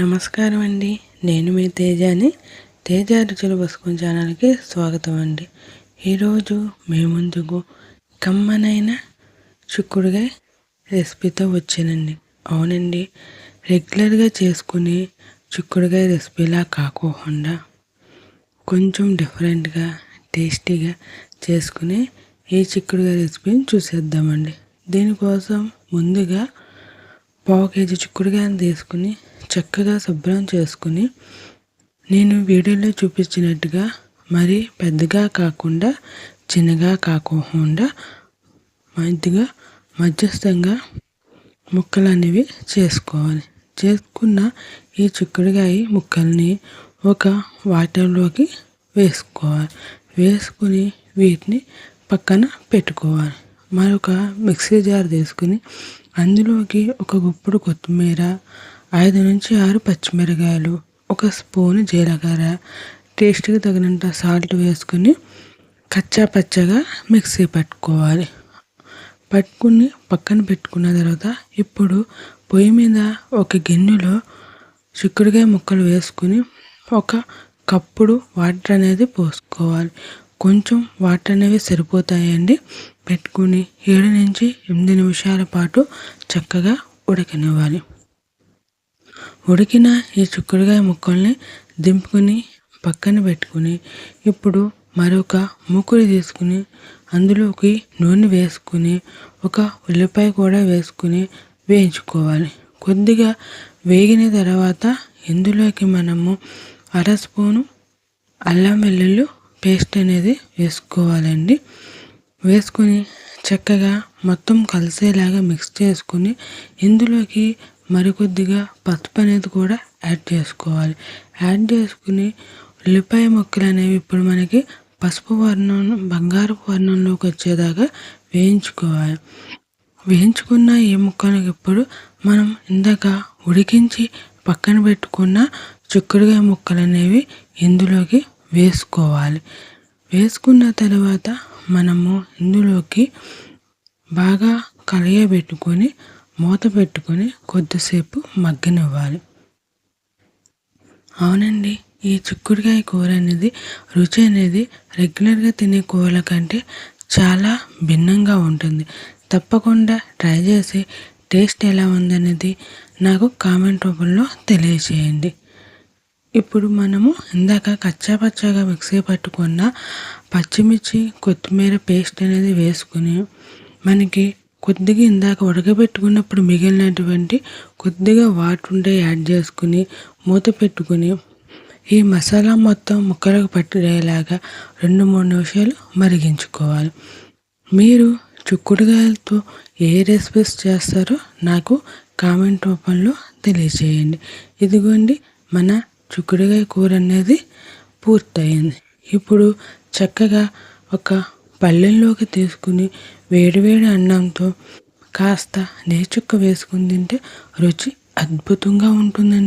నమస్కారం అండి. నేను మీ తేజాని. తేజ రుచులు బసుకుని ఛానల్కి స్వాగతం అండి. ఈరోజు మీ ముందుకు కమ్మనైన చిక్కుడుగాయ రెసిపీతో వచ్చానండి. అవునండి. రెగ్యులర్గా చేసుకుని చిక్కుడుగా రెసిపీలా కాకోకుండా కొంచెం డిఫరెంట్గా టేస్టీగా చేసుకుని ఈ చిక్కుడుగా రెసిపీని చూసేద్దామండి. దీనికోసం ముందుగా పావు కేజీ చిక్కుడుకాయలు తీసుకుని చక్కగా శుభ్రం చేసుకుని నేను వీడియోలో చూపించినట్టుగా మరి పెద్దగా కాకుండా చిన్నగా కాకుండా మధ్యగా మధ్యస్థంగా ముక్కలు అనేవి చేసుకోవాలి. చేసుకున్న ఈ చిక్కుడుగాయ ముక్కల్ని ఒక వాటర్లోకి వేసుకోవాలి. వేసుకుని వీటిని పక్కన పెట్టుకోవాలి. మరొక మిక్సీ జార్ తీసుకుని అందులోకి ఒక గుప్పుడు కొత్తిమీర ఐదు నుంచి ఆరు పచ్చిమిరకాయలు ఒక స్పూన్ జీలకర్ర టేస్ట్కి తగినంత సాల్ట్ వేసుకుని కచ్చా పచ్చగా మిక్సీ పట్టుకోవాలి. పట్టుకుని పక్కన పెట్టుకున్న తర్వాత ఇప్పుడు పొయ్యి మీద ఒక గిన్నెలో చిక్కుడుకాయ ముక్కలు వేసుకుని ఒక కప్పుడు వాటర్ అనేది పోసుకోవాలి. కొంచెం వాటర్ అనేవి సరిపోతాయండి. పెట్టుకుని ఏడు నుంచి ఎనిమిది నిమిషాల పాటు చక్కగా ఉడకనివ్వాలి. ఉడికిన ఈ చిక్కుడుకాయ ముక్కల్ని దింపుకొని పక్కన పెట్టుకుని ఇప్పుడు మరొక మూకుడు తీసుకుని అందులోకి నూనె వేసుకుని ఒక ఉల్లిపాయ కూడా వేసుకుని వేయించుకోవాలి. కొద్దిగా వేగిన తర్వాత ఇందులోకి మనము అర స్పూను అల్లం వెల్లుల్లి పేస్ట్ అనేది వేసుకోవాలండి. వేసుకొని చక్కగా మొత్తం కలిసేలాగా మిక్స్ చేసుకుని ఇందులోకి మరికొద్దిగా పసుపు అనేది కూడా యాడ్ చేసుకోవాలి. యాడ్ చేసుకుని ఉల్లిపాయ ముక్కలు అనేవి ఇప్పుడు మనకి పసుపు వర్ణం బంగారపు వర్ణంలోకి వచ్చేదాకా వేయించుకోవాలి. వేయించుకున్న ఈ ముక్కలకి ఇప్పుడు మనం ఇందాక ఉడికించి పక్కన పెట్టుకున్న చిక్కుడుగా ముక్కలు అనేవి ఇందులోకి వేసుకోవాలి. వేసుకున్న తర్వాత మనము ఇందులోకి బాగా కలయబెట్టుకొని మూత పెట్టుకొని కొద్దిసేపు మగ్గనివ్వాలి. అవునండి ఈ చిక్కుడుకాయ కూర అనేది రుచి అనేది రెగ్యులర్గా తినే కూరల కంటే చాలా భిన్నంగా ఉంటుంది. తప్పకుండా ట్రై చేసి టేస్ట్ ఎలా ఉందనేది నాకు కామెంట్ రూపంలో తెలియచేయండి. ఇప్పుడు మనము ఇందాక కచ్చాపచ్చాగా మిక్సీ పట్టుకున్న పచ్చిమిర్చి కొత్తిమీర పేస్ట్ అనేది వేసుకుని మనకి కొద్దిగా ఇందాక ఉడకబెట్టుకున్నప్పుడు మిగిలినటువంటి కొద్దిగా వాటర్ ఉంటే యాడ్ చేసుకుని మూత పెట్టుకుని ఈ మసాలా మొత్తం ముక్కలకు పట్టేలాగా రెండు మూడు నిమిషాలు మరిగించుకోవాలి. మీరు చుక్కుడుగాయలతో ఏ రెసిపీస్ చేస్తారో నాకు కామెంట్ రూపంలో తెలియజేయండి. ఇదిగోండి మన చుక్కుడుగాయ కూర అనేది పూర్తయింది. ఇప్పుడు చక్కగా ఒక పల్లెల్లోకి తీసుకుని వేడివేడి అన్నంతో కాస్త నేచుక్క వేసుకుని తింటే రుచి అద్భుతంగా ఉంటుందండి.